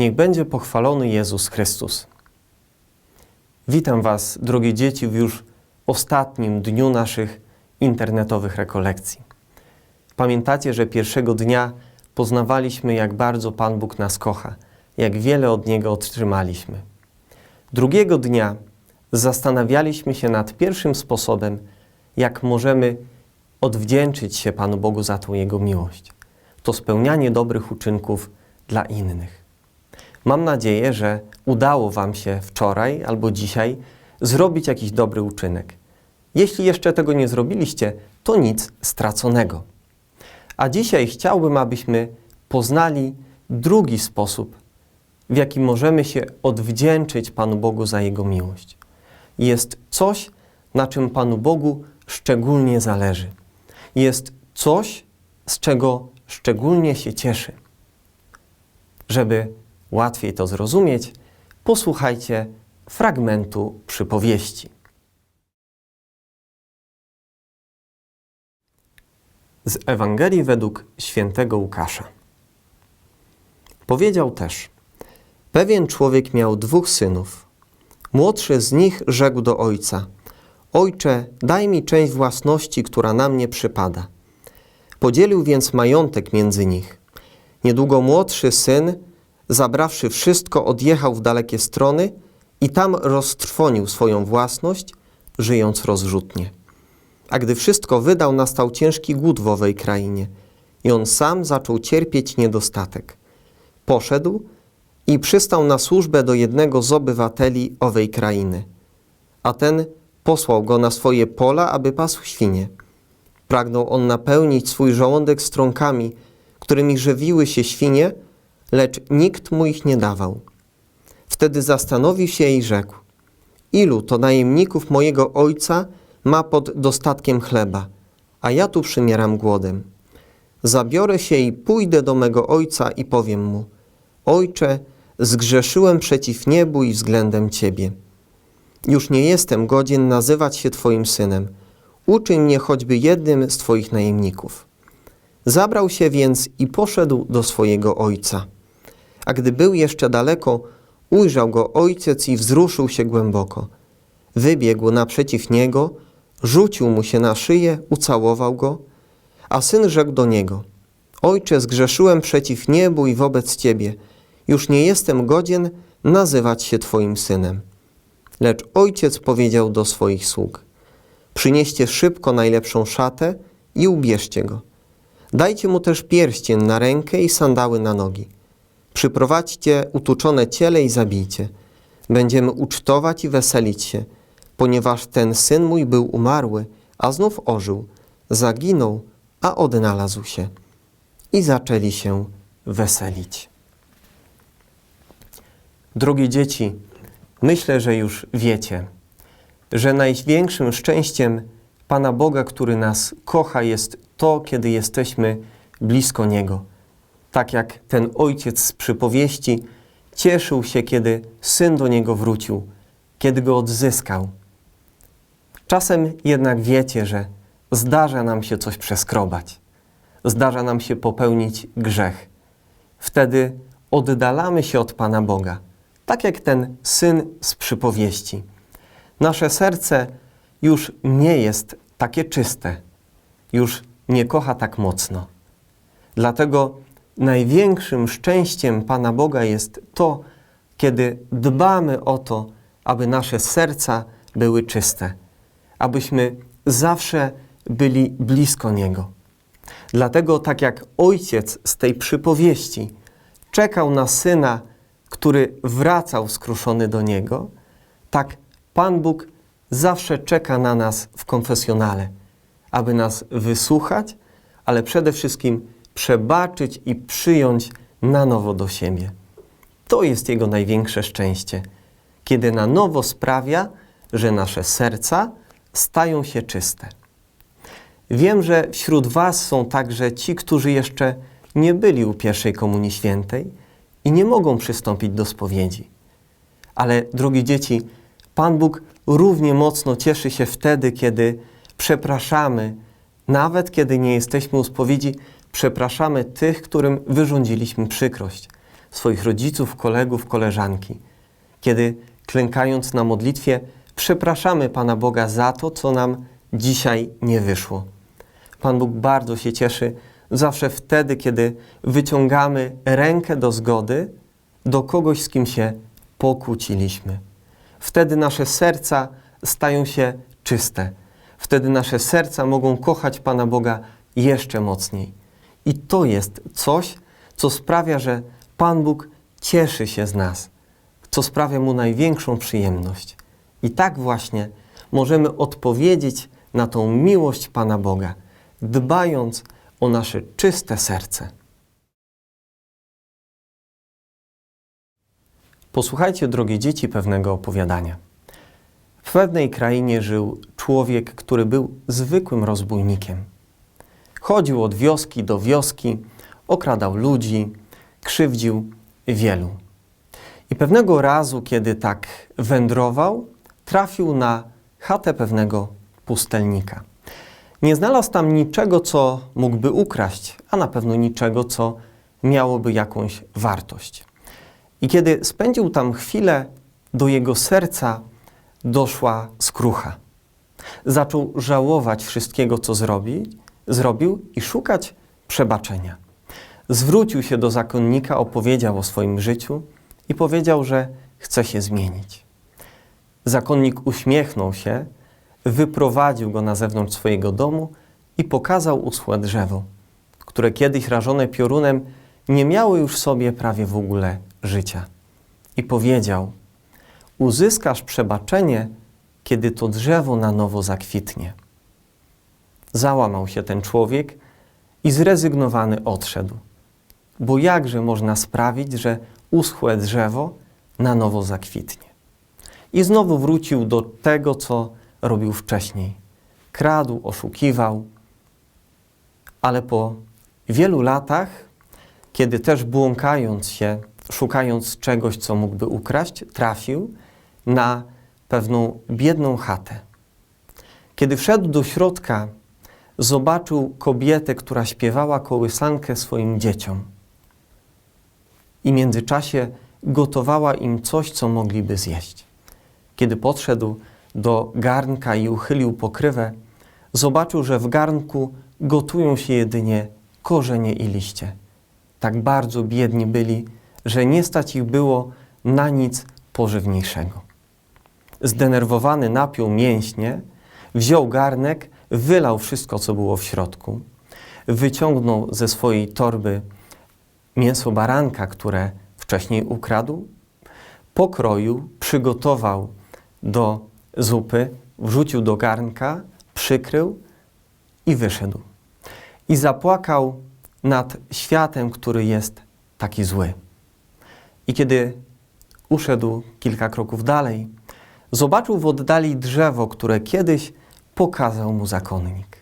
Niech będzie pochwalony Jezus Chrystus. Witam Was, drogie dzieci, w już ostatnim dniu naszych internetowych rekolekcji. Pamiętacie, że pierwszego dnia poznawaliśmy, jak bardzo Pan Bóg nas kocha, jak wiele od Niego otrzymaliśmy. Drugiego dnia zastanawialiśmy się nad pierwszym sposobem, jak możemy odwdzięczyć się Panu Bogu za tą Jego miłość. To spełnianie dobrych uczynków dla innych. Mam nadzieję, że udało Wam się wczoraj albo dzisiaj zrobić jakiś dobry uczynek. Jeśli jeszcze tego nie zrobiliście, to nic straconego. A dzisiaj chciałbym, abyśmy poznali drugi sposób, w jaki możemy się odwdzięczyć Panu Bogu za Jego miłość. Jest coś, na czym Panu Bogu szczególnie zależy. Jest coś, z czego szczególnie się cieszy. Żeby łatwiej to zrozumieć, posłuchajcie fragmentu przypowieści. Z Ewangelii według świętego Łukasza. Powiedział też: Pewien człowiek miał dwóch synów. Młodszy z nich rzekł do ojca: Ojcze, daj mi część własności, która na mnie przypada. Podzielił więc majątek między nich. Niedługo młodszy syn, zabrawszy wszystko, odjechał w dalekie strony i tam roztrwonił swoją własność, żyjąc rozrzutnie. A gdy wszystko wydał, nastał ciężki głód w owej krainie i on sam zaczął cierpieć niedostatek. Poszedł i przystał na służbę do jednego z obywateli owej krainy. A ten posłał go na swoje pola, aby pasł świnie. Pragnął on napełnić swój żołądek strąkami, którymi żywiły się świnie, lecz nikt mu ich nie dawał. Wtedy zastanowił się i rzekł: Ilu to najemników mojego ojca ma pod dostatkiem chleba, a ja tu przymieram głodem. Zabiorę się i pójdę do mego ojca i powiem mu: Ojcze, zgrzeszyłem przeciw niebu i względem ciebie. Już nie jestem godzien nazywać się twoim synem. Uczyń mnie choćby jednym z twoich najemników. Zabrał się więc i poszedł do swojego ojca. A gdy był jeszcze daleko, ujrzał go ojciec i wzruszył się głęboko. Wybiegł naprzeciw niego, rzucił mu się na szyję, ucałował go, a syn rzekł do niego: Ojcze, zgrzeszyłem przeciw niebu i wobec ciebie. Już nie jestem godzien nazywać się twoim synem. Lecz ojciec powiedział do swoich sług: Przynieście szybko najlepszą szatę i ubierzcie go. Dajcie mu też pierścień na rękę i sandały na nogi. Przyprowadźcie utuczone ciele i zabijcie. Będziemy ucztować i weselić się, ponieważ ten syn mój był umarły, a znów ożył, zaginął, a odnalazł się. I zaczęli się weselić. Drogie dzieci, myślę, że już wiecie, że największym szczęściem Pana Boga, który nas kocha, jest to, kiedy jesteśmy blisko Niego. Tak jak ten ojciec z przypowieści cieszył się, kiedy syn do niego wrócił, kiedy go odzyskał. Czasem jednak wiecie, że zdarza nam się coś przeskrobać, zdarza nam się popełnić grzech. Wtedy oddalamy się od Pana Boga, tak jak ten syn z przypowieści. Nasze serce już nie jest takie czyste, już nie kocha tak mocno. Dlatego największym szczęściem Pana Boga jest to, kiedy dbamy o to, aby nasze serca były czyste, abyśmy zawsze byli blisko Niego. Dlatego, tak jak ojciec z tej przypowieści czekał na syna, który wracał skruszony do niego, tak Pan Bóg zawsze czeka na nas w konfesjonale, aby nas wysłuchać, ale przede wszystkim przebaczyć i przyjąć na nowo do siebie. To jest Jego największe szczęście, kiedy na nowo sprawia, że nasze serca stają się czyste. Wiem, że wśród Was są także ci, którzy jeszcze nie byli u pierwszej Komunii Świętej i nie mogą przystąpić do spowiedzi. Ale, drogie dzieci, Pan Bóg równie mocno cieszy się wtedy, kiedy przepraszamy, nawet kiedy nie jesteśmy u spowiedzi, przepraszamy tych, którym wyrządziliśmy przykrość. swoich rodziców, kolegów, koleżanki. Kiedy klękając na modlitwie, przepraszamy Pana Boga za to, co nam dzisiaj nie wyszło. Pan Bóg bardzo się cieszy zawsze wtedy, kiedy wyciągamy rękę do zgody do kogoś, z kim się pokłóciliśmy. Wtedy nasze serca stają się czyste. Wtedy nasze serca mogą kochać Pana Boga jeszcze mocniej. I to jest coś, co sprawia, że Pan Bóg cieszy się z nas, co sprawia mu największą przyjemność. I tak właśnie możemy odpowiedzieć na tą miłość Pana Boga, dbając o nasze czyste serce. Posłuchajcie, drogie dzieci, pewnego opowiadania. W pewnej krainie żył człowiek, który był zwykłym rozbójnikiem. Chodził od wioski do wioski, okradał ludzi, krzywdził wielu. I pewnego razu, kiedy tak wędrował, trafił na chatę pewnego pustelnika. Nie znalazł tam niczego, co mógłby ukraść, a na pewno niczego, co miałoby jakąś wartość. I kiedy spędził tam chwilę, do jego serca doszła skrucha. Zaczął żałować wszystkiego, co zrobi, zrobił i szukać przebaczenia. Zwrócił się do zakonnika, opowiedział o swoim życiu i powiedział, że chce się zmienić. Zakonnik uśmiechnął się, wyprowadził go na zewnątrz swojego domu i pokazał uschłe drzewo, które kiedyś rażone piorunem nie miało już sobie prawie w ogóle życia. I powiedział: Uzyskasz przebaczenie, kiedy to drzewo na nowo zakwitnie. Załamał się ten człowiek i zrezygnowany odszedł. Bo jakże można sprawić, że uschłe drzewo na nowo zakwitnie? I znowu wrócił do tego, co robił wcześniej. Kradł, oszukiwał, ale po wielu latach, kiedy też błąkając się, szukając czegoś, co mógłby ukraść, trafił na pewną biedną chatę. Kiedy wszedł do środka, zobaczył kobietę, która śpiewała kołysankę swoim dzieciom. I w międzyczasie gotowała im coś, co mogliby zjeść. Kiedy podszedł do garnka i uchylił pokrywę, zobaczył, że w garnku gotują się jedynie korzenie i liście. Tak bardzo biedni byli, że nie stać ich było na nic pożywniejszego. Zdenerwowany napiął mięśnie, wziął garnek, wylał wszystko, co było w środku, wyciągnął ze swojej torby mięso baranka, które wcześniej ukradł, pokroił, przygotował do zupy, wrzucił do garnka, przykrył i wyszedł. I zapłakał nad światem, który jest taki zły. I kiedy uszedł kilka kroków dalej, zobaczył w oddali drzewo, które kiedyś pokazał mu zakonnik.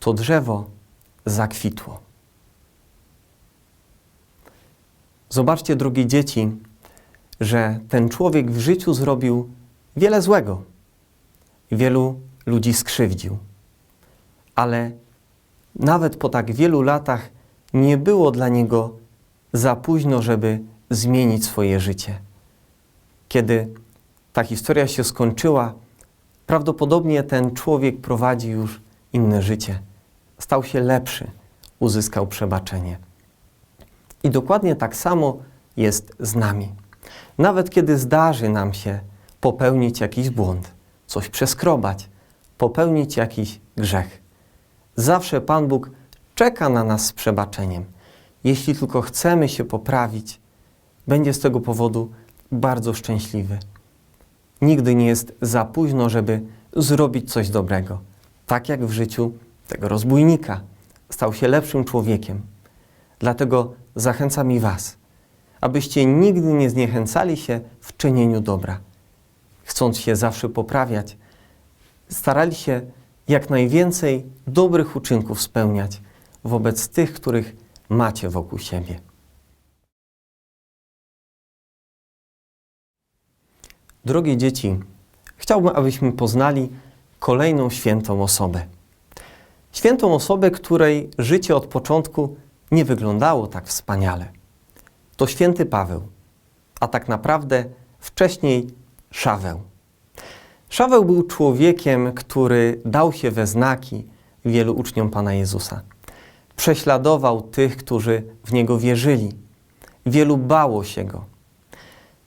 To drzewo zakwitło. Zobaczcie, drogie dzieci, że ten człowiek w życiu zrobił wiele złego. Wielu ludzi skrzywdził. Ale nawet po tak wielu latach nie było dla niego za późno, żeby zmienić swoje życie. Kiedy ta historia się skończyła, prawdopodobnie ten człowiek prowadzi już inne życie. Stał się lepszy, uzyskał przebaczenie. I dokładnie tak samo jest z nami. Nawet kiedy zdarzy nam się popełnić jakiś błąd, coś przeskrobać, popełnić jakiś grzech, zawsze Pan Bóg czeka na nas z przebaczeniem. Jeśli tylko chcemy się poprawić, będzie z tego powodu bardzo szczęśliwy. Nigdy nie jest za późno, żeby zrobić coś dobrego. Tak jak w życiu tego rozbójnika. Stał się lepszym człowiekiem. Dlatego zachęcam i Was, abyście nigdy nie zniechęcali się w czynieniu dobra. Chcąc się zawsze poprawiać, starali się jak najwięcej dobrych uczynków spełniać wobec tych, których macie wokół siebie. Drogie dzieci, chciałbym, abyśmy poznali kolejną świętą osobę. Świętą osobę, której życie od początku nie wyglądało tak wspaniale. to święty Paweł, a tak naprawdę wcześniej Szaweł. Szaweł był człowiekiem, który dał się we znaki wielu uczniom Pana Jezusa. Prześladował tych, którzy w Niego wierzyli. Wielu bało się Go.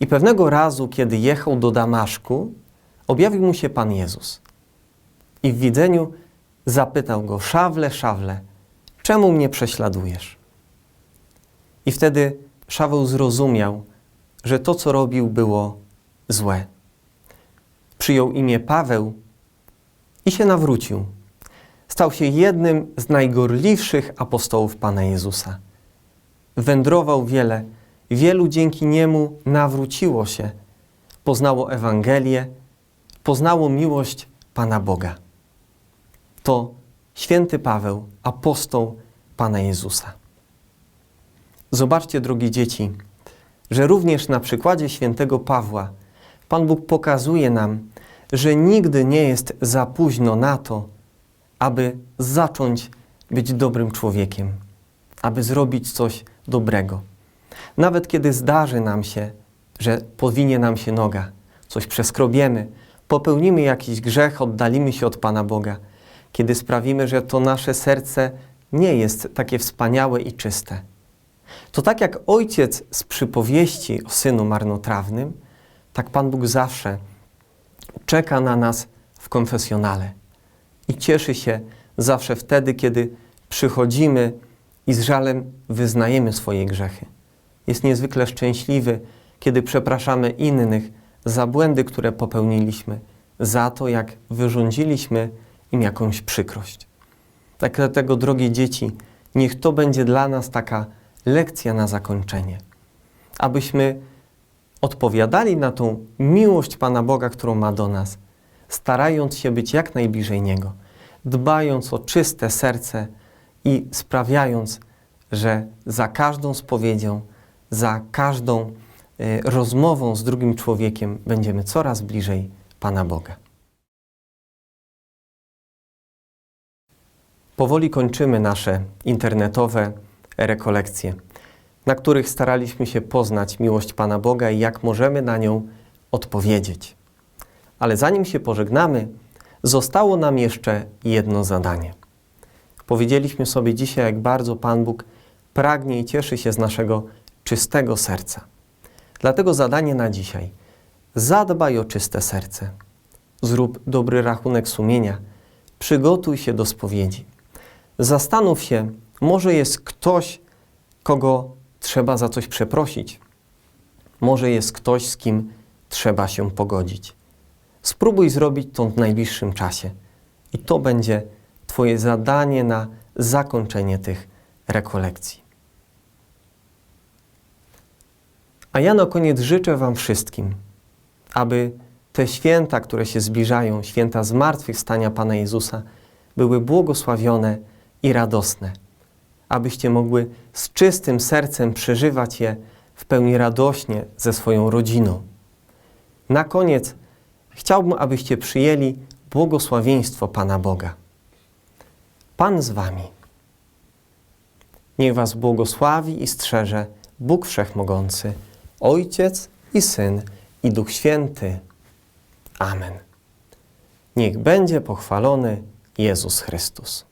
I pewnego razu, kiedy jechał do Damaszku, objawił mu się Pan Jezus. I w widzeniu zapytał go: Szawle, szawle, czemu mnie prześladujesz? I wtedy Szaweł zrozumiał, że to, co robił, było złe. Przyjął imię Paweł i się nawrócił. Stał się jednym z najgorliwszych apostołów Pana Jezusa. Wędrował wiele, wielu dzięki niemu nawróciło się, poznało Ewangelię, poznało miłość Pana Boga. To święty Paweł, apostoł Pana Jezusa. Zobaczcie, drogie dzieci, że również na przykładzie świętego Pawła Pan Bóg pokazuje nam, że nigdy nie jest za późno na to, aby zacząć być dobrym człowiekiem, aby zrobić coś dobrego. Nawet kiedy zdarzy nam się, że powinie nam się noga, coś przeskrobiemy, popełnimy jakiś grzech, oddalimy się od Pana Boga, kiedy sprawimy, że to nasze serce nie jest takie wspaniałe i czyste. To tak jak ojciec z przypowieści o synu marnotrawnym, tak Pan Bóg zawsze czeka na nas w konfesjonale i cieszy się zawsze wtedy, kiedy przychodzimy i z żalem wyznajemy swoje grzechy. Jest niezwykle szczęśliwy, kiedy przepraszamy innych za błędy, które popełniliśmy, za to, jak wyrządziliśmy im jakąś przykrość. Tak dlatego, drogie dzieci, niech to będzie dla nas taka lekcja na zakończenie, abyśmy odpowiadali na tą miłość Pana Boga, którą ma do nas, starając się być jak najbliżej Niego, dbając o czyste serce i sprawiając, że za każdą spowiedzią, za każdą y, rozmową z drugim człowiekiem będziemy coraz bliżej Pana Boga. Powoli kończymy nasze internetowe rekolekcje, na których staraliśmy się poznać miłość Pana Boga i jak możemy na nią odpowiedzieć. Ale zanim się pożegnamy, zostało nam jeszcze jedno zadanie. Powiedzieliśmy sobie dzisiaj, jak bardzo Pan Bóg pragnie i cieszy się z naszego czystego serca. Dlatego zadanie na dzisiaj: zadbaj o czyste serce. Zrób dobry rachunek sumienia. Przygotuj się do spowiedzi. Zastanów się, może jest ktoś, kogo trzeba za coś przeprosić. Może jest ktoś, z kim trzeba się pogodzić. Spróbuj zrobić to w najbliższym czasie. I to będzie Twoje zadanie na zakończenie tych rekolekcji. A ja na koniec życzę Wam wszystkim, aby te święta, które się zbliżają, święta zmartwychwstania Pana Jezusa, były błogosławione i radosne, abyście mogły z czystym sercem przeżywać je w pełni radośnie ze swoją rodziną. Na koniec chciałbym, abyście przyjęli błogosławieństwo Pana Boga. Pan z Wami. Niech Was błogosławi i strzeże Bóg Wszechmogący, Ojciec i Syn i Duch Święty. Amen. Niech będzie pochwalony Jezus Chrystus.